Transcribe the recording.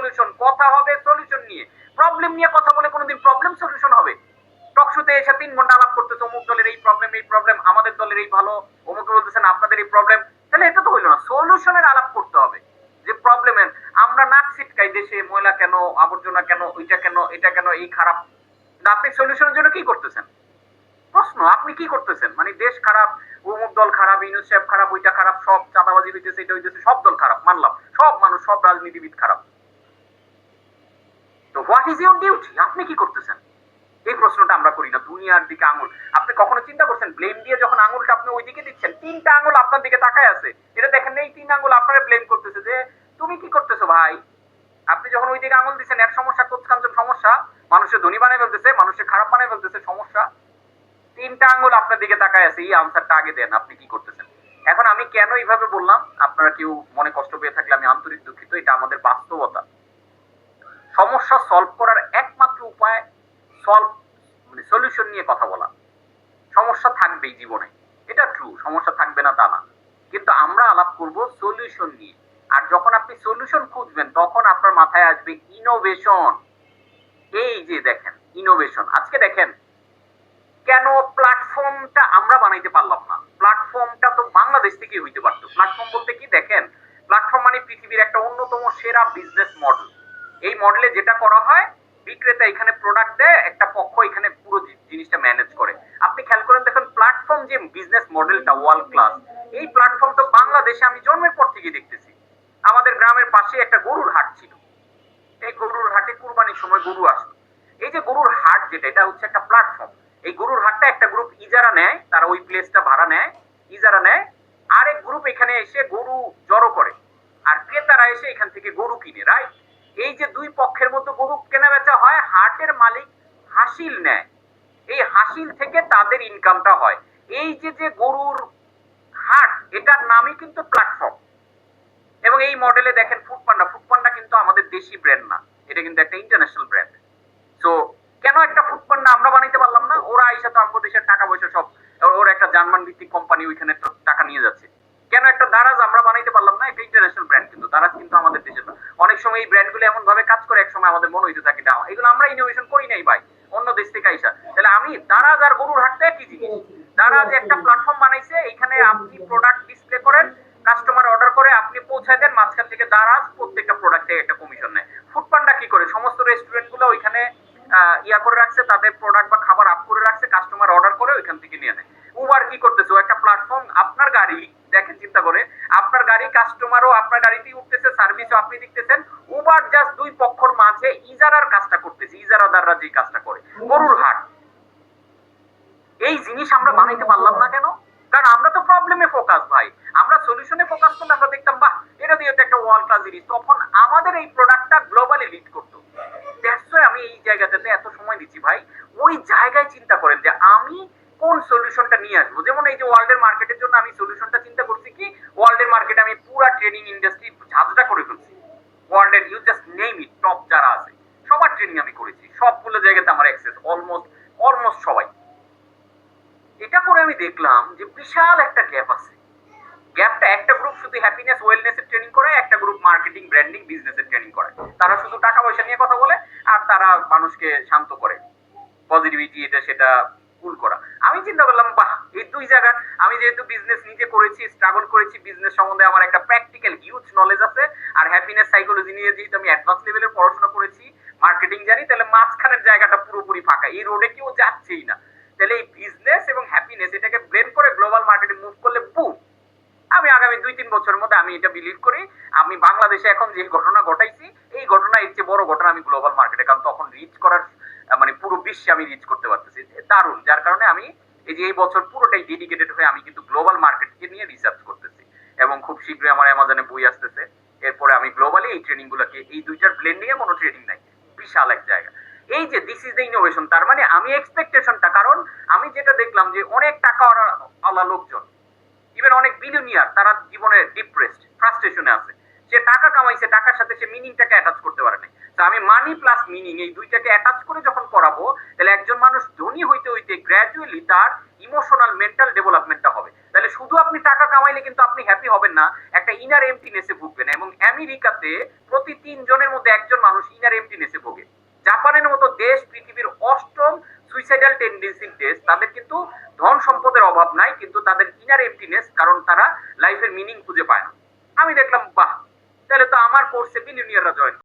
Solution কথা হবে solution নিয়ে। প্রবলেম নিয়ে কথা বলে কোনোদিন প্রবলেম সলিউশন হবে। টকশোতে এসে তিন ঘণ্টা আলাপ করতেছে, অমুক দলের এই প্রবলেম এই প্রবলেম আমাদের দলের এই ভালো, অমুকে বলতেছেন আপনাদের এই প্রবলেম তাহলে এটা তো হইল না। সলিউশনের আলাপ করতে হবে। যে প্রবলেমের আমরা নাক ছিটকাই দেশে, ময়লা কেন, আবর্জনা কেন, ওইটা কেন, এটা কেন, এই খারাপ। আপনি সলিউশনের জন্য কি করতেছেন? প্রশ্ন, আপনি কি করতেছেন? মানে দেশ খারাপ, অমুক দল খারাপ, ইউনুস সাহেব খারাপ, ওইটা খারাপ, সব চাঁদাবাজি হইতেছে, এটা হইতেছে, সব দল খারাপ, মানলাম। সব মানুষ, সব রাজনীতিবিদ খারাপ। হোয়াট ইজ ইউর ডিউটি আপনি কি করতেছেন? এই প্রশ্নটা আমরা করি না। দুনিয়ার দিকে আঙুল। আপনি কখনো চিন্তা করছেন ব্লেম দিয়ে যখন আঙুলটা আপনি ওই দিকে দিচ্ছেন, তিনটা আঙুল আপনার দিকে তাকায় আছে। এটা দেখেন এই তিন আঙুল আপনারা ব্লেম করতেছে যে, তুমি কি করতেছো ভাই? আপনি যখন ওই দিকে আঙুল দিচ্ছেন এক সমস্যা, কোচকাঞ্চন সমস্যা। মানুষের ধনী বানায় ফেলতেছে মানুষের খারাপ বানায় ফেলতেছে, সমস্যা। তিনটা আঙুল আপনার দিকে তাকায় আছে, এই আনসারটা আগে দেন, আপনি কি করতেছেন? এখন আমি কেন এইভাবে বললাম? আপনারা কেউ মনে কষ্ট পেয়ে থাকলে আমি আন্তরিক দুঃখিত, এটা আমাদের বাস্তবতা। সমস্যা সলভ করার একমাত্র উপায় সলভ মানে সলিউশন নিয়ে কথা বলা। সমস্যা থাকবেই জীবনে। এটা ট্রু সমস্যা থাকবে না তা না। কিন্তু আমরা আলাপ করব সলিউশন নিয়ে। আর যখন আপনি সলিউশন খুঁজবেন, তখন আপনার মাথায় আসবে ইনোভেশন এই যে দেখেন ইনোভেশন আজকে দেখেন, কেন প্ল্যাটফর্মটা আমরা বানাইতে পারলাম না? প্ল্যাটফর্মটা তো বাংলাদেশ থেকে হইতে পারতো। প্ল্যাটফর্ম বলতে কি দেখেন প্ল্যাটফর্ম মানে পৃথিবীর একটা অন্যতম সেরা বিজনেস মডেল এই মডেলে যেটা করা হয়, বিক্রেতা এখানে প্রোডাক্ট দেয়, একটা পক্ষ এখানে পুরো জিনিসটা ম্যানেজ করে। আপনি খেয়াল করেন দেখেন প্ল্যাটফর্ম যে বিজনেস মডেলটা ওয়ার্ল্ড ক্লাস এই প্ল্যাটফর্ম তো বাংলাদেশে আমি জন্মের পর থেকে দেখতেছি। আমাদের গ্রামের পাশে একটা গরুর হাট ছিল। এই গরুর হাটে কুরবানির সময় গরু আসতো। এই যে গরুর হাট যেটা, এটা হচ্ছে একটা প্ল্যাটফর্ম এই গরুর হাটটা একটা গ্রুপ ইজারা নেয়, তারা ওই প্লেসটা ভাড়া নেয়, ইজারা নেয়। আরেক গ্রুপ এখানে এসে গরু জড়ো করে। আর ক্রেতারা এসে এখান থেকে গরু কিনে রাইট এই যে দুই পক্ষের মধ্যে গরু কেনা বেচা হয়, হাটের মালিক হাসিল নেয়। এই হাসিল থেকে তাদের ইনকামটা হয়। এই যে যে গরুর হাট, এটার নামই কিন্তু প্ল্যাটফর্ম এবং এই মডেলে দেখেন ফুডপান্ডা ফুডপান্ডা কিন্তু আমাদের দেশি ব্র্যান্ড না। এটা কিন্তু একটা ইন্টারন্যাশনাল ব্র্যান্ড সো কেন একটা ফুডপান্ডা আমরা বানাইতে পারলাম না? ওরা আইসা তো আমাদের দেশের টাকা পয়সা সব, ওর একটা জার্মান ভিত্তিক কোম্পানি ওইখানে টাকা নিয়ে যাচ্ছে। কেন একটা দারাজ আমরা বানাইতে পারলাম না? একটা ইন্টারন্যাশনাল ব্র্যান্ড কিন্তু। দারাজ কিন্তু আমাদের অনেক সময় এই ব্র্যান্ডগুলো এমন ভাবে কাজ করে এক সময় আমাদের মনে হইতে থাকে এটা এগুলো আমরা ইনোভেশন করি নাই ভাই, অন্য দেশ থেকে আইসা। তাহলে আমি দারাজ আর গরুর হাটটা কি জিনিস। দারাজ একটা প্ল্যাটফর্ম বানাইছে এখানে আপনি প্রোডাক্ট ডিসপ্লে করেন কাস্টমার অর্ডার করে আপনি পৌঁছায় দেন, মাঝখান থেকে দারাজ প্রত্যেকটা প্রোডাক্টে একটা কমিশন নেয়। ফুডপান্ডা কি করে? সমস্ত রেস্টুরেন্টগুলো ওইখানে ইয়া করে রাখছে, তাদের প্রোডাক্ট বা খাবার আপ করে রাখছে কাস্টমার অর্ডার করে ওইখান থেকে নিয়ে নেয়। উবার কি করতেছে? একটা প্ল্যাটফর্ম আপনার গাড়ি দেখেন চিন্তা করে আপনার গাড়ি কাস্টমারও আপনার গাড়িতেই উঠতেছে সার্ভিসও আপনি দেখতেছেন। উবার জাস্ট দুই পক্ষর মাঝে ইজারার কাজটা করতেছে ইজারাদাররা যে কাজটা করে। গরুর হাট। এই জিনিস আমরা বানাইতে পারলাম না কেন? কারণ আমরা তো প্রবলেমে ফোকাস ভাই। আমরা সলিউশনে ফোকাস করলে আমরা দেখতাম, বাহ, এটা দিয়ে তো একটা ওয়ার্ল্ড ক্লাস জিনিস। তখন আমাদের এই প্রোডাক্টটা গ্লোবালি লিড করতো। That's আমি এই জায়গাটাতে এত সময় দিচ্ছি ভাই। ওই জায়গায় চিন্তা করেন যে আমি কোন সলিউশনটা নিয়ে আসব? যেমন এই যে ওয়ার্ল্ডের মার্কেটের জন্য আমি সলিউশনটা চিন্তা করছি কি ওয়ার্ল্ডের মার্কেটে আমি পুরো ট্রেনিং ইন্ডাস্ট্রি ঝাঁঝটা করে ফেলছি। ওয়ার্ল্ডের you just name it top যারা আছে, সবার ট্রেনিং আমি করেছি। সবগুলো জায়গাতে আমার অ্যাক্সেস অলমোস্ট অলমোস্ট সবাই। এটা করে আমি দেখলাম যে বিশাল একটা গ্যাপ আছে। গ্যাপটা একটা গ্রুপ শুধু হ্যাপিনেস ওয়েলনেস এর ট্রেনিং করে একটা গ্রুপ মার্কেটিং ব্র্যান্ডিং বিজনেস এর ট্রেনিং করে তারা শুধু টাকা পয়সা নিয়ে কথা বলে, আর তারা মানুষকে শান্ত করে। পজিটিভিটি এটা সেটা কুল করা। আমি চিন্তা করলাম, বাহ, এই দুই জায়গা, আমি যেহেতু বিজনেস নিজে করেছি স্ট্রাগল করেছি বিজনেস সম্বন্ধে আমার একটা হ্যাপিনেস সাইকোলজি নিয়ে যেহেতু আমি অ্যাডভান্স লেভেলের পড়াশোনা করেছি মার্কেটিং জানি, তাহলে মাঝখানের জায়গাটা পুরোপুরি ফাঁকা। এই রোডে কেউ যাচ্ছেই না। তাহলে এই বিজনেস এবং হ্যাপিনেস এটাকে ব্লেন্ড করে গ্লোবাল মার্কেটে মুভ করলে বুম আমি আগামী দুই তিন বছরের মধ্যে আমি এটা বিলিভ করি, আমি বাংলাদেশে এখন যে ঘটনা ঘটাইছি, এই ঘটনা এর চেয়ে বড় ঘটনা আমি গ্লোবাল মার্কেটে কারণ তখন রিচ করার মানে পুরো বিশ্বে আমি রিচ করতে পারতেছি। দারুণ, যার কারণে আমি এই যে এই বছর পুরোটাই ডেডিকেটেড হয়ে আমি কিন্তু গ্লোবাল মার্কেটকে নিয়ে রিসার্চ করতেছি। এবং খুব শীঘ্রই আমার অ্যামাজনে বই আসতেছে। এরপরে আমি গ্লোবালি এই ট্রেনিং গুলোকে, এই দুইটার ব্লেন্ডিং এ কোনো ট্রেনিং নাই। বিশাল এক জায়গা। এই যে দিস ইজ দ্য ইনোভেশন তার মানে আমি এক্সপেকটেশনটা কারণ আমি যেটা দেখলাম যে অনেক টাকা আলা লোকজন ইভেন অনেক বিলিয়নিয়ার তারা জীবনে ডিপ্রেসড ফ্রাস্ট্রেশনে আছে। সে টাকা কামাইছে, টাকার সাথে সে মিনিংটাকে অ্যাটাচ করতে পারে নাই। তো আমি মানি প্লাস মিনিং এই দুইটাকে অ্যাটাচ করে যখন করাবো, তাহলে একজন মানুষ ধনী হইতে হইতে গ্র্যাজুয়ালি তার ইমোশনাল মেন্টাল ডেভেলপমেন্টটা হবে তাহলে শুধু আপনি টাকা কামাইলে কিন্তু আপনি হ্যাপি হবেন না। একটা ইনার এমটিনেসে ভুগবেন এবং আমেরিকাতে প্রতি তিন জনের মধ্যে একজন মানুষ ইনার এমটিনেসে ভোগে। জাপানের মতো দেশ, পৃথিবীর অষ্টম সুইসাইডাল টেন্ডেন্সির দেশ তাদের কিন্তু ধন সম্পদের অভাব নাই, কিন্তু তাদের ইনার এমটিনেস কারণ তারা লাইফের মিনিং খুঁজে পায় না। আমি দেখলাম, বাহ! তাহলে তো আমার কোর্সে বিলিয়নিয়াররা জয়েন